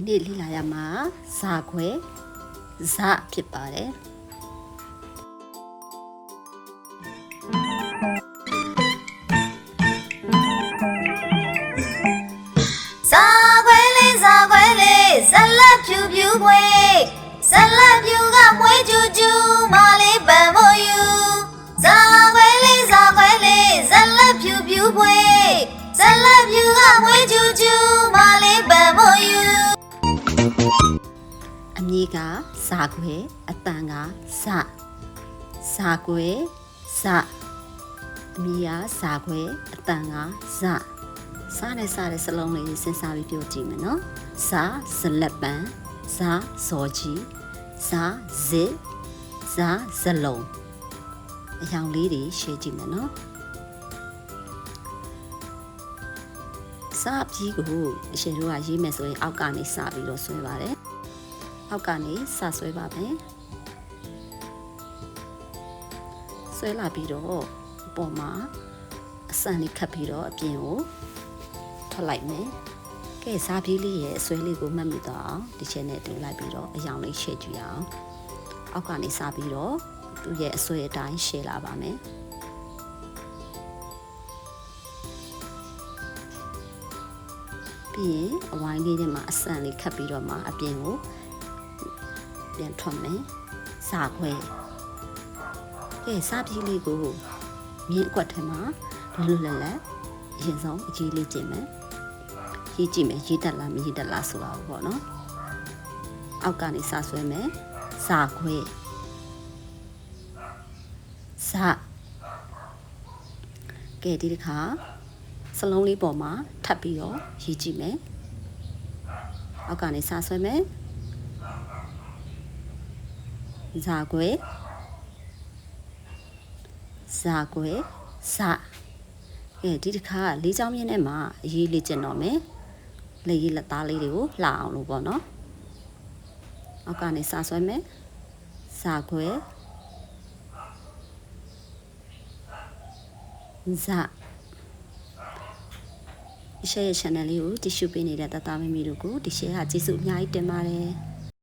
ဒီနေ့လေ့လာရမှာဇာခွဲဇဖြစ်ပါတယ်ဇာခွဲလေးဇာခွဲလေးဇလက်ဖြူဖြူခွေဇလက်ဖြူကမွေးကျူကျူမလေးပံမို့ယူဇာခွဲလေးဇာခွဲလေးဇလက်ဖြူဖြူခွေဇလက်ဖြူကမွေးကျူကျူ မည်ကဇာခွဲအတန်ကဇဇာခွဲဇအမည်ကဇာခွဲအတန်ကဇစားနဲ့စားတဲ့စလုံးလေးစဉ်းစားပြီးပြောကြည့်မယ်နော်ဇာဇလက်ပံဇာဇော်ကြီးဇာဇစ်ဇာဇလုံးအယောင်လေးတွေရှင်းကြည့်မယ်နော်စာပြီးကိုအရှင်တို့ကရေးမယ်ဆိုရင်အောက်ကနေစပြီးတော့ဆွဲပါတယ်။ အောက်ကနေစဆွဲပါမယ်။ဆွဲလာပြီးတော့အပေါ်မှာအစံလေးခတ်ပြီးတော့အပြင်ကိုထွက်လိုက်မယ်။ကဲစားပြီးလေးရဲ့အဆွဲလေးကိုမှတ်မိတော့အောင်ဒီချက်နဲ့တူလိုက်ပြီးတော့အယောင်လေးရှေ့ကြည့်အောင်။အောက်ကနေစပြီးတော့သူ့ရဲ့အဆွဲအတိုင်းရှေ့လာပါမယ်။ပြီးရင်အဝိုင်းလေးထဲမှာအဆန်လေးခတ်ပြီးတော့မှအပြင်ကို ပြန်ထွက်မယ်စာခွဲကဲစာပြေးလေးကိုမြင်းအကွက်ထဲမှာလွတ်လွတ်လပ်လပ်အရင်ဆုံးအကြီးလေးကျင်မယ်ရေးကြည့်မယ်ရေးတက်လားမရေးတက်လားဆိုတာပေါ့နော်အောက်ကနေစာဆွဲမယ်စာခွဲစာကဲဒီတစ်ခါစလုံးလေးပေါ်မှာထပ်ပြီးတော့ရေးကြည့်မယ်။အောက်ကနေစဆွဲမယ်။ ဇာကွယ်ဇာကွယ်ဇကဲဒီတစ်ခါကလေးချောင်းမြင်းထဲမှာအရေးလေးကျင်တော့မယ်။လက်ရည်လက်သားလေးတွေကိုလှအောင်လို့ပေါ့နော်။အောက်ကနေစဆွဲမယ်။ဇာကွယ်ဇာရှယ်ရဲ့ channel လေးကိုကြည့်ရှုပေးနေတဲ့တသားမမီတို့ကိုဒီရှယ်ကကျေးဇူးအများကြီးတင်ပါတယ်